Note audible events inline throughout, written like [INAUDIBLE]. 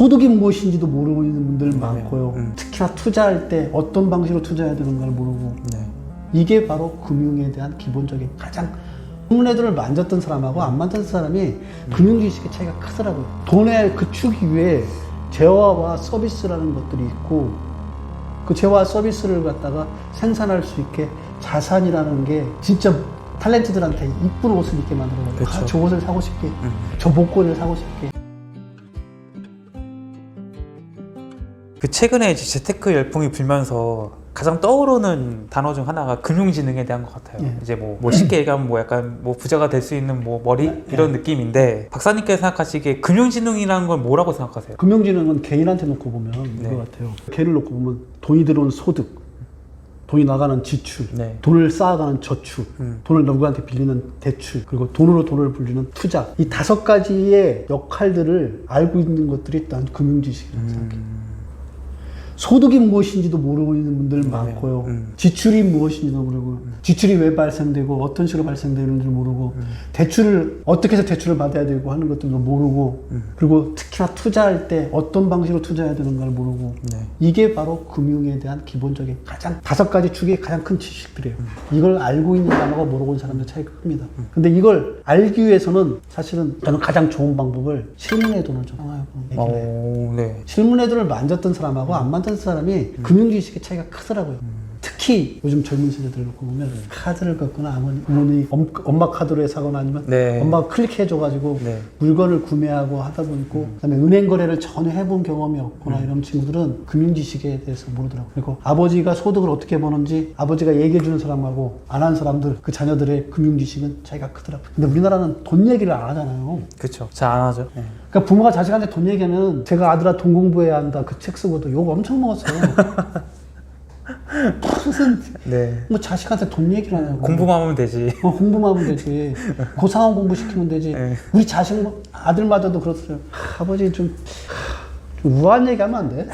소득이 무엇인지도 모르고 있는 분들 많고요. 음. 특히나 투자할 때 어떤 방식으로 투자해야 되는가를 모르고 네. 이게 바로 금융에 대한 기본적인 가장 금융애들을 만졌던 사람하고 안 만졌던 사람이 금융 지식의 차이가 크더라고요. 돈의 그축 위에 재화와 서비스라는 것들이 있고 그 재화 서비스를 갖다가 생산할 수 있게 자산이라는 게 진짜 탤런트들한테 이쁜 옷을 입게 만들어요. 그쵸. 아, 저 옷을 사고 싶게, 음. 저 복권을 사고 싶게. 그 최근에 이제 재테크 열풍이 불면서 가장 떠오르는 단어 중 하나가 금융지능에 대한 것 같아요. 예. 이제 뭐, 뭐 쉽게 얘기하면 뭐 약간 뭐 부자가 될 수 있는 뭐 머리 네. 이런 느낌인데 박사님께서 생각하시기에 금융지능이라는 건 뭐라고 생각하세요? 금융지능은 개인한테 놓고 보면 네. 이거 같아요. 개인을 놓고 보면 돈이 들어오는 소득, 돈이 나가는 지출, 네. 돈을 쌓아가는 저축, 음. 돈을 누구한테 빌리는 대출, 그리고 돈으로 돈을 불리는 투자. 이 다섯 가지의 역할들을 알고 있는 것들이 난 금융지식이라고 생각해요. 음. 소득이 무엇인지도 모르고 있는 분들 네. 많고요. 음. 지출이 무엇인지도 모르고, 지출이 왜 발생되고, 어떤 식으로 발생되는지 모르고, 대출을, 어떻게 해서 대출을 받아야 되고 하는 것들도 모르고, 음. 그리고 특히나 투자할 때 어떤 방식으로 투자해야 되는가를 모르고, 네. 이게 바로 금융에 대한 기본적인 가장 다섯 가지 축의 가장 큰 지식들이에요. 이걸 알고 있는 사람하고 모르고 있는 사람들 차이가 큽니다. 근데 이걸 알기 위해서는 사실은 저는 가장 좋은 방법을 실문의 돈을 좀 하고 얘기를 해요. 오, 네. 실문의 돈을 만졌던 사람하고 안 만졌던 사람이 금융 지식의 차이가 크더라고요. 특히 요즘 젊은 세대들 놓고 보면 카드를 걷거나 아버님, 부모님이 엄- 엄마 카드로 사거나 아니면 네. 엄마가 클릭해줘가지고 네. 물건을 구매하고 하다 보니까 그다음에 은행 거래를 전혀 해본 경험이 없거나 이런 친구들은 금융 지식에 대해서 모르더라고요. 그리고 아버지가 소득을 어떻게 버는지 아버지가 얘기해주는 사람하고 안 하는 사람들 그 자녀들의 금융 지식은 차이가 크더라고요. 근데 우리나라는 돈 얘기를 안 하잖아요. 그렇죠. 잘 안 하죠. 네. 그러니까 부모가 자식한테 돈 얘기하면 제가 아들아 돈 공부해야 한다 그 책 쓰고도 욕 엄청 먹었어요. [LAUGHS] 무슨 네. 뭐 자식한테 돈 얘기를 하냐고. 공부만 하면 되지. 어, 공부만 하면 되지. 고상한 공부 시키면 되지. 네. 우리 자식, 아들마저도 그렇더라고요. 하, 아버지 좀, 좀 우아한 얘기 하면 안 돼?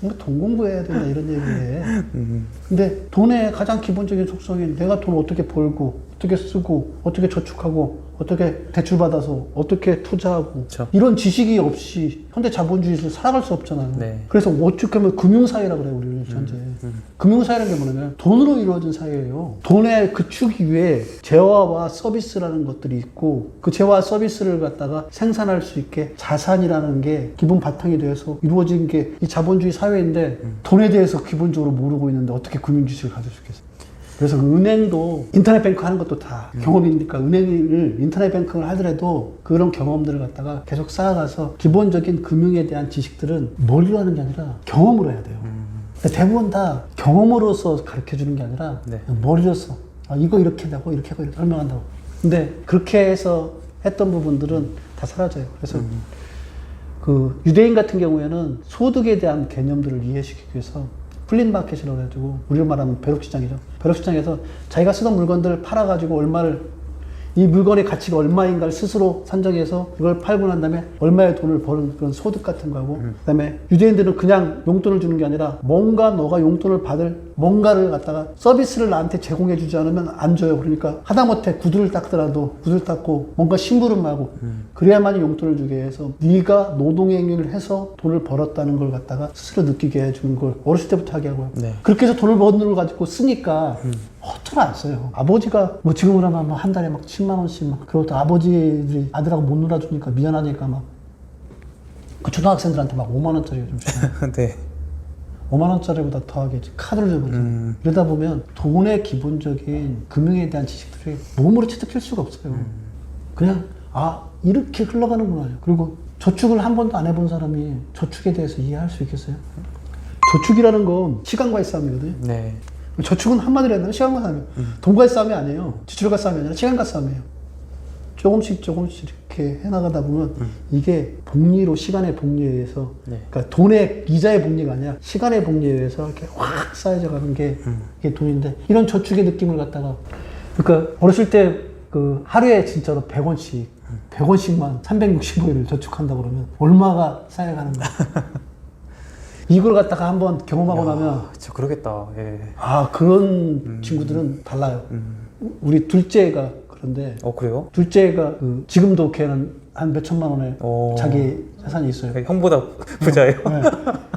뭐돈 공부해야 된다, 이런 얘기 해. 음. 근데 돈의 가장 기본적인 속성이 내가 돈 어떻게 벌고, 어떻게 쓰고, 어떻게 저축하고, 어떻게 대출받아서, 어떻게 투자하고, 그쵸. 이런 지식이 없이 현대 자본주의에서 살아갈 수 없잖아요. 네. 그래서 어떻게 하면 금융사회라고 그래요, 우리는 현재. 금융사회라는 게 뭐냐면 돈으로 이루어진 사회예요. 돈의 그 축 위에 재화와 서비스라는 것들이 있고 그 재화 서비스를 갖다가 생산할 수 있게 자산이라는 게 기본 바탕이 되어서 이루어진 게 이 자본주의 사회인데 돈에 대해서 기본적으로 모르고 있는데 어떻게 금융지식을 가질 수 있겠어요? 그래서 그 은행도 인터넷 뱅크 하는 것도 다 경험이니까 은행을 인터넷 뱅크를 하더라도 그런 경험들을 갖다가 계속 쌓아가서 기본적인 금융에 대한 지식들은 머리로 하는 게 아니라 경험으로 해야 돼요. 근데 대부분 다 경험으로서 가르쳐 주는 게 아니라 네. 머리로서 아, 이거 이렇게 하고 이렇게 하고 이렇게 설명한다고. 근데 그렇게 해서 했던 부분들은 다 사라져요. 그래서 그 유대인 같은 경우에는 소득에 대한 개념들을 이해시키기 위해서 플린 마켓이라고 해가지고 우리로 말하면 벼룩시장이죠. 벼룩시장에서 자기가 쓰던 물건들을 팔아가지고 얼마를 이 물건의 가치가 얼마인가를 스스로 산정해서 그걸 팔고 난 다음에 얼마의 돈을 버는 그런 소득 같은 거하고 그다음에 유대인들은 그냥 용돈을 주는 게 아니라 뭔가 너가 용돈을 받을 뭔가를 갖다가 서비스를 나한테 제공해 주지 않으면 안 줘요. 그러니까 하다못해 구두를 닦더라도 구두를 닦고 뭔가 심부름하고 그래야만이 용돈을 주게 해서 네가 노동 행위를 해서 돈을 벌었다는 걸 갖다가 스스로 느끼게 해주는 걸 어렸을 때부터 하게 하고요. 네. 그렇게 해서 돈을 버는 걸 가지고 쓰니까 허투루 안 써요. 아버지가 뭐 지금으로 하면 뭐한 달에 막 10만 원씩 막 그것도 아버지들이 아들하고 못 놀아주니까 미안하니까 막 그 초등학생들한테 막 5만 원짜리 좀 주고 [LAUGHS] 네. 5만 원짜리보다 더하게 카드를 줘버리죠. 음. 이러다 보면 돈의 기본적인 금융에 대한 지식들이 몸으로 체득할 수가 없어요. 그냥 아 이렇게 흘러가는구나. 그리고 저축을 한 번도 안 해본 사람이 저축에 대해서 이해할 수 있겠어요? 저축이라는 건 시간과의 싸움이거든요. 네. 저축은 한마디로 하면 시간과 싸움이에요. 돈과의 싸움이 아니에요. 지출과 싸움이 아니라 시간과 싸움이에요. 조금씩 조금씩 이렇게 해나가다 보면 이게 복리로 시간의 복리에 의해서 네. 그러니까 돈의 이자의 복리가 아니라 시간의 복리에 의해서 이렇게 확 쌓여져 가는 게 이게 돈인데 이런 저축의 느낌을 갖다가 그러니까 어렸을 때 그 하루에 진짜로 100원씩 100원씩만 365일을 저축한다 그러면 얼마가 쌓여가는 거야. [LAUGHS] 이걸 갖다가 한번 경험하고 나면 아, 진짜 그러겠다. 예. 아 그런 친구들은 달라요. 우리 둘째가 그런데 어 그래요? 둘째가 그 지금도 걔는 한 몇천만 원의 오. 자기 자산이 있어요. 형보다 부자예요. 네.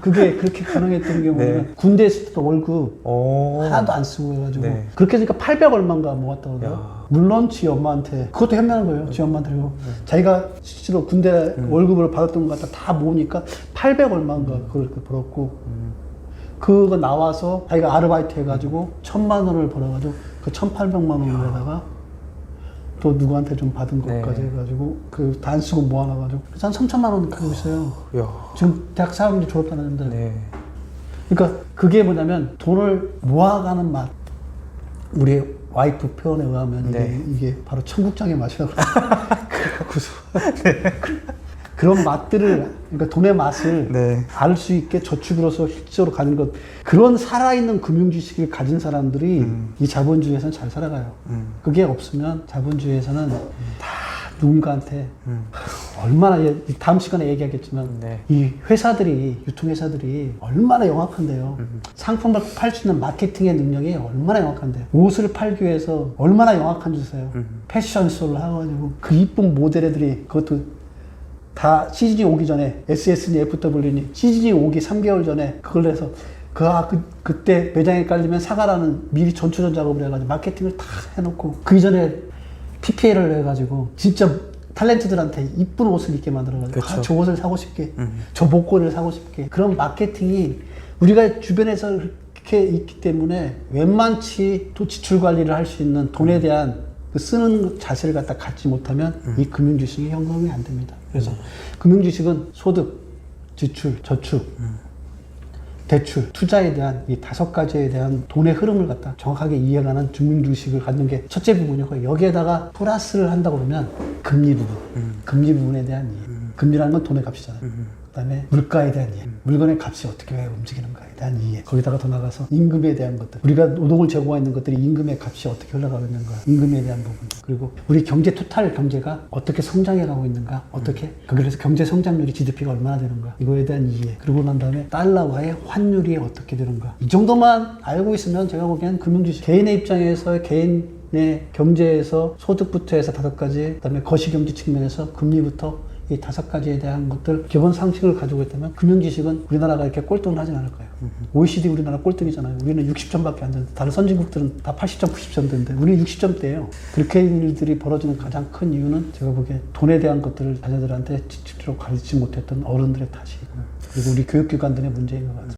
그게 그렇게 가능했던 [LAUGHS] 경우는 군대 있을 때도 월급 오. 하나도 안 쓰고 해가지고 네. 그렇게 해니까 800 얼마인가 모았다고 그래요. 야. 물론 지 엄마한테 그것도 현명한 거예요. 지 엄마한테 그리고 자기가 실제로 군대 월급을 받았던 것 갖다 다 모으니까 800 얼마인가 그걸 이렇게 벌었고 그거 나와서 자기가 아르바이트 해가지고 천만 원을 벌어가지고 그 1,800만 원에다가 또 누구한테 좀 받은 네. 것까지 해가지고 그 다 안 쓰고 모아놔가지고 그래서 한 3천만 원 가지고 있어요. 야. 지금 대학 4학년 졸업하는데 네. 그러니까 그게 뭐냐면 돈을 모아가는 맛. 우리 와이프 표현에 의하면 이게, 네. 이게 바로 청국장의 맛이라고 [LAUGHS] 그래서 [LAUGHS] 그런 맛들을 그러니까 돈의 맛을 네. 알 수 있게 저축으로서 실제로 가는 것 그런 살아있는 금융 지식을 가진 사람들이 이 자본주의에서는 잘 살아가요. 음. 그게 없으면 자본주의에서는 다 누군가한테 음. 얼마나 이 다음 시간에 얘기하겠지만 네. 이 회사들이 유통 회사들이 얼마나 영악한데요. 음. 상품을 팔 수 있는 마케팅의 능력이 얼마나 영악한데요. 옷을 팔기 위해서 얼마나 영악한 짓이에요. 음. 패션 쇼를 하가지고 그 이쁜 모델 애들이 그것도 다 시즌이 오기 전에 SS니 FW니 시즌이 오기 3개월 전에 그걸 해서 그, 아, 그, 그때 매장에 깔리면 사가라는 미리 전초전 작업을 해가지고 마케팅을 다 해놓고 그 이전에 PPL을 해가지고 진짜 탤런트들한테 이쁜 옷을 입게 만들어가지고 그쵸. 아, 저 옷을 사고 싶게 음. 저 목걸이를 사고 싶게 그런 마케팅이 우리가 주변에서 이렇게 있기 때문에 웬만치 또 지출 관리를 할 수 있는 돈에 대한 그 쓰는 자세를 갖다 갖지 못하면 이 금융주식이 현금이 안 됩니다. 그래서 금융주식은 소득, 지출, 저축, 대출, 투자에 대한 이 다섯 가지에 대한 돈의 흐름을 갖다 정확하게 이해가는 금융주식을 갖는 게 첫째 부분이고 여기에다가 플러스를 한다고 그러면 금리 부분, 금리 부분에 대한 이해. 금리라는 건 돈의 값이잖아요. 그다음에 물가에 대한 이해, 물건의 값이 어떻게 왜 움직이는가에 대한 이해. 거기다가 더 나가서 임금에 대한 것들, 우리가 노동을 제공하고 있는 것들이 임금의 값이 어떻게 흘러가고 있는가, 임금에 대한 부분. 그리고 우리 경제 토탈 경제가 어떻게 성장해 가고 있는가, 어떻게 그래서 경제 성장률이 GDP가 얼마나 되는가, 이거에 대한 이해. 그리고 난 다음에 달러와의 환율이 어떻게 되는가. 이 정도만 알고 있으면 제가 보기엔 금융주식 개인의 입장에서 개인의 경제에서 소득부터 해서 다섯 가지, 그다음에 거시경제 측면에서 금리부터 이 다섯 가지에 대한 것들 기본 상식을 가지고 있다면 금융 지식은 우리나라가 이렇게 꼴등을 하진 않을 거예요. OECD 우리나라 꼴등이잖아요. 우리는 60점밖에 안 되는데 다른 선진국들은 다 80점, 90점 되는데 우리는 60점대예요. 그렇게 일들이 벌어지는 가장 큰 이유는 제가 보기에 돈에 대한 것들을 자녀들한테 직접적으로 가르치지 못했던 어른들의 탓이고 그리고 우리 교육기관들의 문제인 것 같아요.